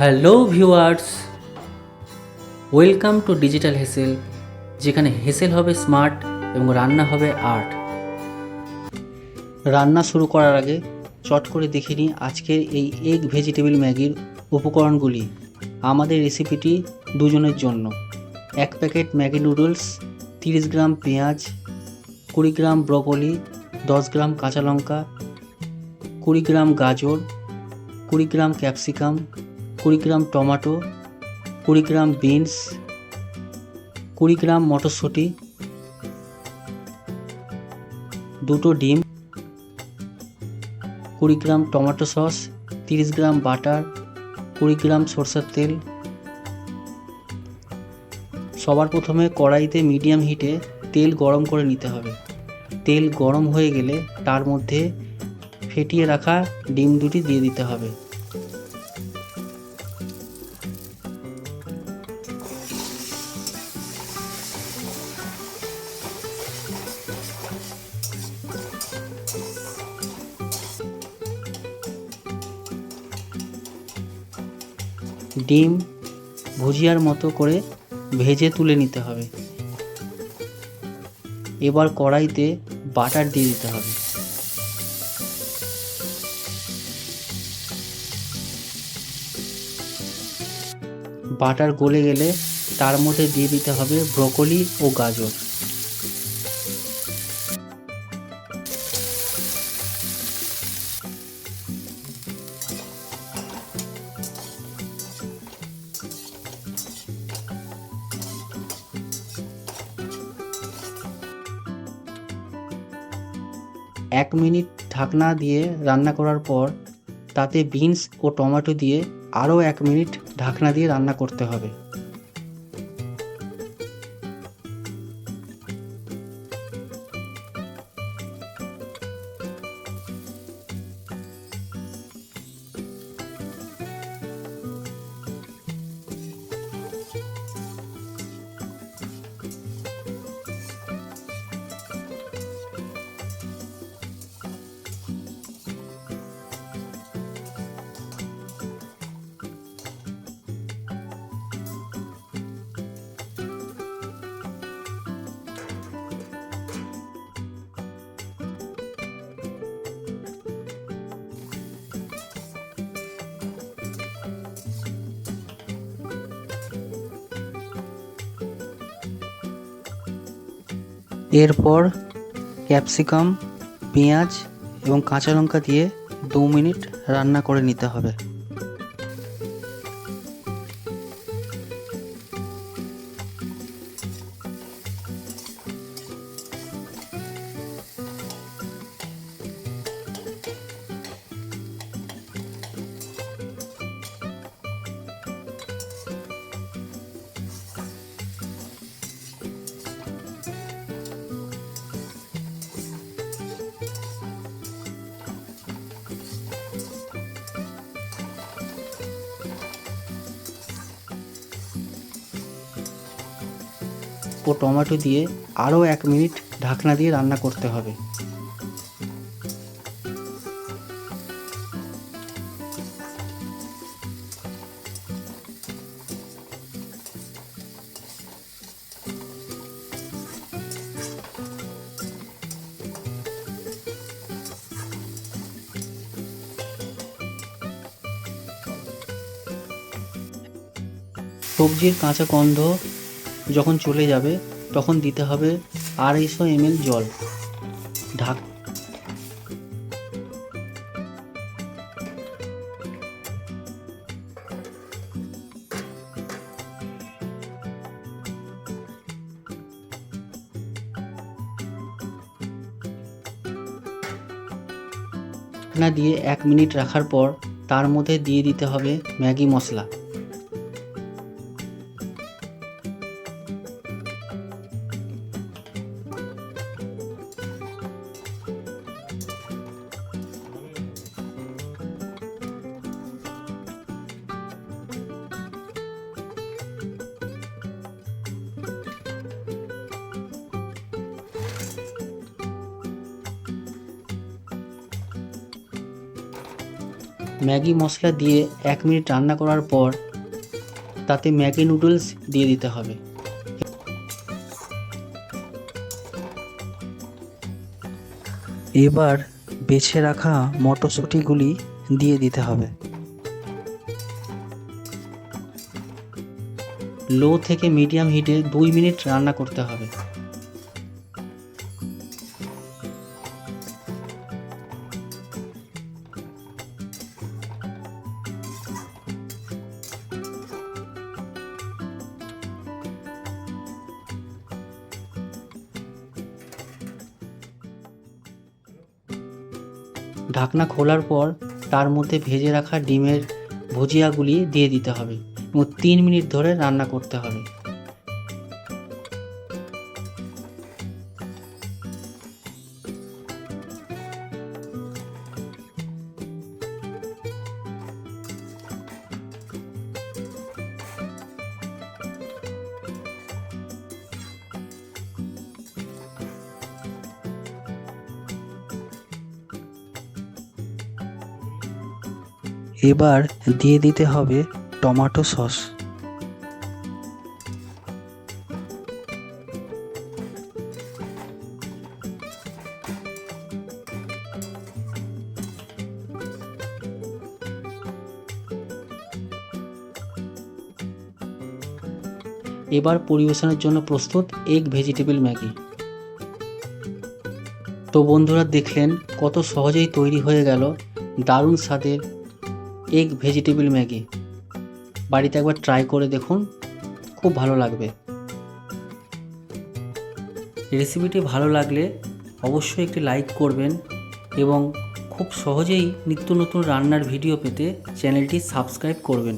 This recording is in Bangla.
Hello viewers welcome to digital হেসেল যেখানে হেসেল হবে স্মার্ট এবং রান্না হবে আর্ট রান্না শুরু করার আগে চট করে দেখে নিই আজকের এই এগ ভেজিটেবল ম্যাগির উপকরণগুলি। আমাদের রেসিপিটি দুজনের জন্য। এক প্যাকেট ম্যাগি নুডলস তিরিশ গ্রাম পেঁয়াজ, কুড়ি গ্রাম ব্রকলি, দশ গ্রাম কাঁচা লঙ্কা, কুড়ি গ্রাম গাজর, কুড়ি গ্রাম ক্যাপসিকাম কুড়ি গ্রাম টমাটো কুড়ি গ্রাম বিনস কুড়ি গ্রাম মটরশুঁটি, দুটো ডিম কুড়ি গ্রাম টমেটো সস, তিরিশ গ্রাম বাটার কুড়ি গ্রাম সরষের তেল। সবার প্রথমে কড়াইতে মিডিয়াম হিটে তেল গরম করে নিতে হবে। তেল গরম হয়ে গেলে তার মধ্যে ফেটিয়ে রাখা ডিম দুটি দিয়ে দিতে হবে। ডিম ভুজিয়ার মতো করে ভেজে তুলে নিতে হবে। এবার কড়াইতে বাটার দিয়ে দিতে হবে। বাটার গলে গেলে তার মধ্যে দিয়ে দিতে হবে ব্রকলি ও গাজর। এক মিনিট ঢাকনা দিয়ে রান্না করার পর তাতে বিনস ও টমেটো দিয়ে আরও এক মিনিট ঢাকনা দিয়ে রান্না করতে হবে। এরপর ক্যাপসিকাম পেঁয়াজ এবং কাঁচা লঙ্কা দিয়ে দু মিনিট রান্না করে নিতে হবে। ও টমেটো দিয়ে আরও এক মিনিট ঢাকনা দিয়ে রান্না করতে হবে। সবজির কাঁচা গন্ধ যখন চলে যাবে, তখন দিতে হবে আড়াইশো এমএল জল। ঢাক। ঢাকনা দিয়ে এক মিনিট রাখার পর তার মধ্যে দিয়ে দিতে হবে ম্যাগি মশলা। ম্যাগি মশলা দিয়ে এক মিনিট রান্না করার পর তাতে ম্যাগি নুডলস দিয়ে দিতে হবে। এবার বেছে রাখা মটরশুঁটিগুলি দিয়ে দিতে হবে। লো থেকে মিডিয়াম হিটে দুই মিনিট রান্না করতে হবে। ঢাকনা খোলার পর তার মধ্যে ভেজে রাখা ডিমের ভুজিয়াগুলি দিয়ে দিতে হবে এবং তিন মিনিট ধরে রান্না করতে হবে। এবার দিয়ে দিতে হবে টমেটো সস। এবার পরিবেশনের জন্য প্রস্তুত এগ ভেজিটেবল ম্যাগি। তো বন্ধুরা দেখলেন কত সহজেই তৈরি হয়ে গেল দারুণ স্বাদের এগ, ভেজিটেবল ম্যাগি। বাড়িতে একবার ট্রাই করে দেখুন, খুব ভালো লাগবে। রেসিপিটি ভালো লাগলে অবশ্যই একটি লাইক করবেন এবং খুব সহজেই নিত্য নতুন রান্নার ভিডিও পেতে চ্যানেলটি সাবস্ক্রাইব করবেন।